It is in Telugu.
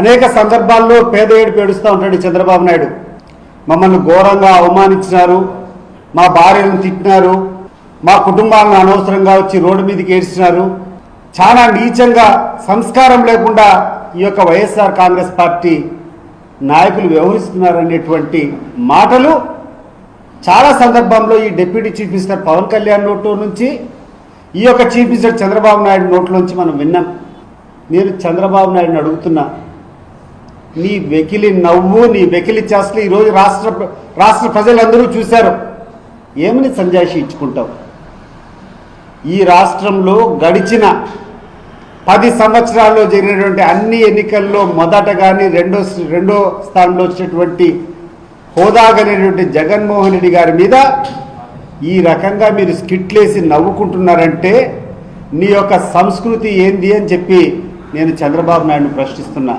అనేక సందర్భాల్లో పేద ఏడు పేడుస్తూ ఉంటాడు చంద్రబాబు నాయుడు. మమ్మల్ని ఘోరంగా అవమానించినారు మా భార్యను తిట్టినారు మా కుటుంబాలను అనవసరంగా వచ్చి రోడ్డు మీదకి ఏడ్చినారు. చాలా నీచంగా సంస్కారం లేకుండా ఈ యొక్క వైఎస్ఆర్ కాంగ్రెస్ పార్టీ నాయకులు వ్యవహరిస్తున్నారనేటువంటి మాటలు చాలా సందర్భంలో ఈ deputy chief minister Pawan Kalyan నోట్లో నుంచి ఈ యొక్క చీఫ్ మినిస్టర్ చంద్రబాబు నాయుడు నోట్లోంచి మనం విన్నాం. నేను చంద్రబాబు నాయుడుని అడుగుతున్నా నీ వెకిలి నవ్వు నీ వెకిలి చేస్తలు ఈరోజు రాష్ట్ర రాష్ట్ర ప్రజలందరూ చూశారు. ఏమని సంజాయిషి ఇచ్చుకుంటావు? ఈ రాష్ట్రంలో గడిచిన పది సంవత్సరాల్లో జరిగినటువంటి అన్ని ఎన్నికల్లో మొదట కానీ రెండో రెండో స్థానంలో వచ్చినటువంటి హోదా కలిగినటువంటి జగన్మోహన్ రెడ్డి గారి మీద ఈ రకంగా మీరు స్కిట్లేసి నవ్వుకుంటున్నారంటే నీ యొక్క సంస్కృతి ఏంది అని చెప్పి నేను చంద్రబాబు నాయుడు ప్రశ్నిస్తున్నా.